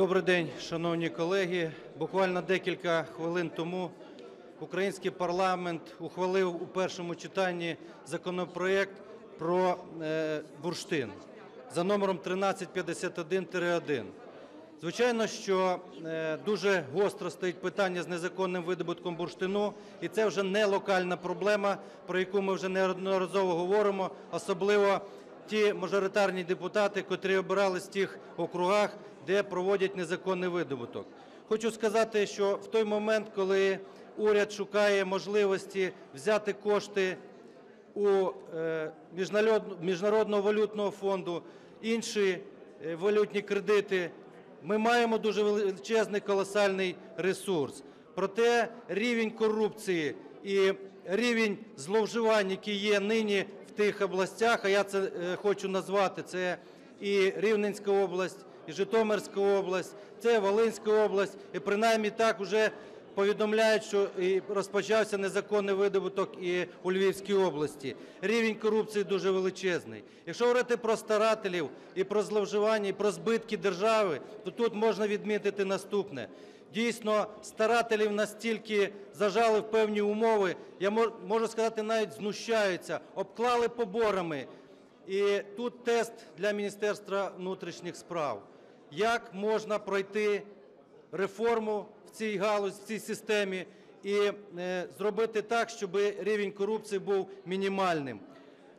Добрий день, шановні колеги. Буквально декілька хвилин тому український парламент ухвалив у першому читанні законопроект про е, бурштин за номером 1351-1. Звичайно, що е, дуже гостро стоїть питання з незаконним видобутком бурштину, і це вже не локальна проблема, про яку ми вже неодноразово говоримо, особливо ті мажоритарні депутати, котрі обирались в тих округах, де проводять незаконний видобуток. Хочу сказати, що в той момент, коли уряд шукає можливості взяти кошти у е, Міжнародного валютного фонду, інші е, валютні кредити, ми маємо дуже величезний колосальний ресурс. Проте рівень корупції і рівень зловживань, які є нині тих областях, а я це е, хочу назвати, це і Рівненська область, і Житомирська область, це Волинська область, і принаймні так уже повідомляють, що розпочався незаконний видобуток і у Львівській області. Рівень корупції дуже величезний. Якщо говорити про старателів і про зловживання, і про збитки держави, то тут можна відмітити наступне. Дійсно, старателів настільки зажали в певні умови, я можу сказати, навіть знущаються, обклали поборами. І тут тест для Міністерства внутрішніх справ. Як можна пройти реформу цій галузі, в цій системі і е, зробити так, щоб рівень корупції був мінімальним?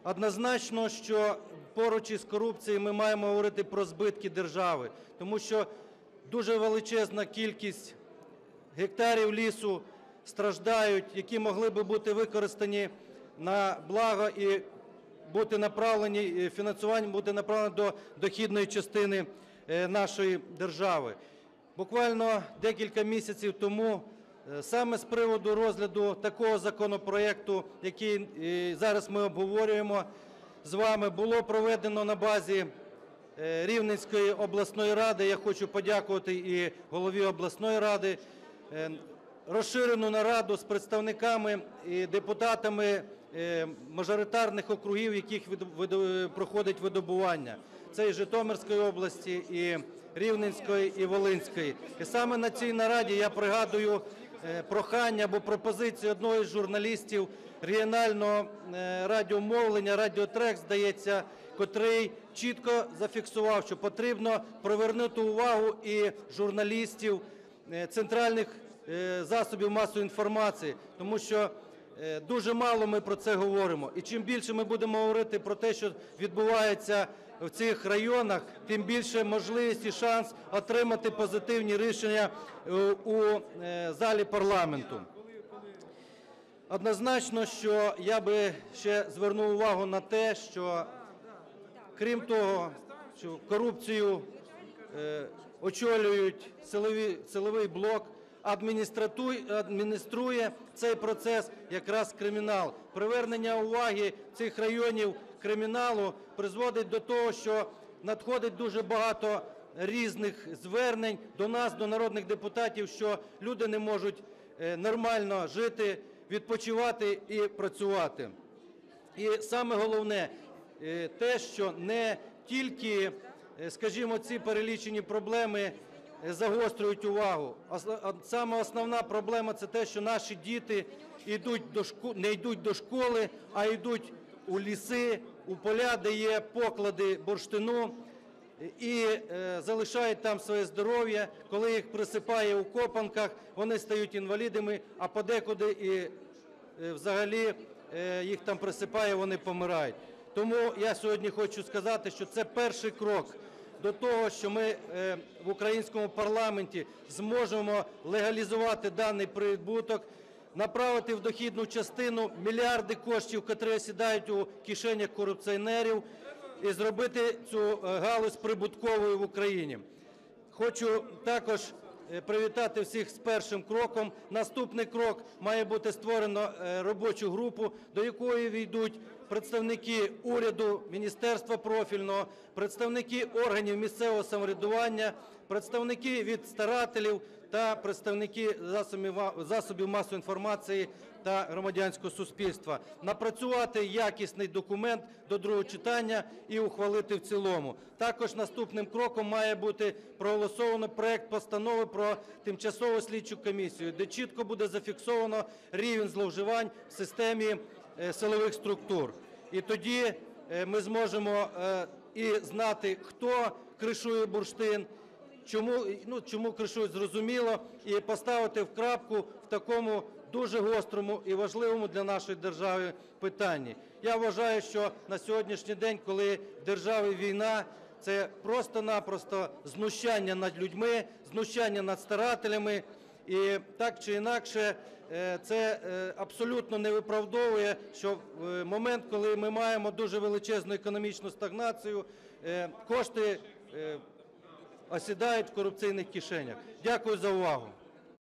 Однозначно, що поруч із корупцією ми маємо говорити про збитки держави, тому що дуже величезна кількість гектарів лісу страждають, які могли би бути використані на благо і бути направлені, фінансування бути направлено до дохідної частини е, нашої держави. Буквально декілька місяців тому е, саме з приводу розгляду такого законопроекту, який е, зараз ми обговорюємо з вами, було проведено на базі е, Рівненської обласної ради. Я хочу подякувати і голові обласної ради. Розширену нараду з представниками і депутатами мажоритарних округів, яких проходить видобування. Це і Житомирської області, і Рівненської, і Волинської. І саме на цій нараді я пригадую е, прохання або пропозицію одного із журналістів регіонального е, радіомовлення, Радіотрек, здається, котрий чітко зафіксував, що потрібно привернути увагу і журналістів е, центральних засобів масової інформації, тому що дуже мало ми про це говоримо. І чим більше ми будемо говорити про те, що відбувається в цих районах, тим більше можливість і шанс отримати позитивні рішення е, у е, залі парламенту. Однозначно, що я би ще звернув увагу на те, що крім того, що корупцію е, очолюють силовий блок, адмініструє цей процес якраз кримінал. Привернення уваги цих районів криміналу призводить до того, що надходить дуже багато різних звернень до нас, до народних депутатів, що люди не можуть е, нормально жити, відпочивати і працювати. І саме головне е, те, що не тільки, е, скажімо, ці перелічені проблеми загострюють увагу. Саме основна проблема – це те, що наші діти йдуть до шко- не йдуть до школи, а йдуть у ліси, у поля, де є поклади бурштину, і е, залишають там своє здоров'я. Коли їх присипає у копанках, вони стають інвалідами, а подекуди і е, взагалі е, їх там присипає, вони помирають. Тому я сьогодні хочу сказати, що це перший крок до того, що ми е, в українському парламенті зможемо легалізувати даний прибуток, направити в дохідну частину мільярди коштів, які осідають у кишенях корупціонерів, і зробити цю е, галузь прибутковою в Україні. Хочу також е, привітати всіх з першим кроком. Наступний крок має бути створено робочу групу, до якої війдуть представники уряду, міністерства профільного, представники органів місцевого самоврядування, представники від старателів та представники засобів масової інформації та громадянського суспільства. Напрацювати якісний документ до другого читання і ухвалити в цілому. Також наступним кроком має бути проголосовано проект постанови про тимчасову слідчу комісію, де чітко буде зафіксовано рівень зловживань в системі силових структур. І тоді е, ми зможемо е, і знати, хто кришує бурштин, чому, ну, чому кришують, зрозуміло, і поставити в крапку в такому дуже гострому і важливому для нашої держави питанні. Я вважаю, що на сьогоднішній день, коли в державі війна, це просто-напросто знущання над людьми, знущання над старателями. І так чи інакше, е, це е, абсолютно не виправдовує, що в момент, коли ми маємо дуже величезну економічну стагнацію, е, кошти е, осідають в корупційних кишенях. Дякую за увагу.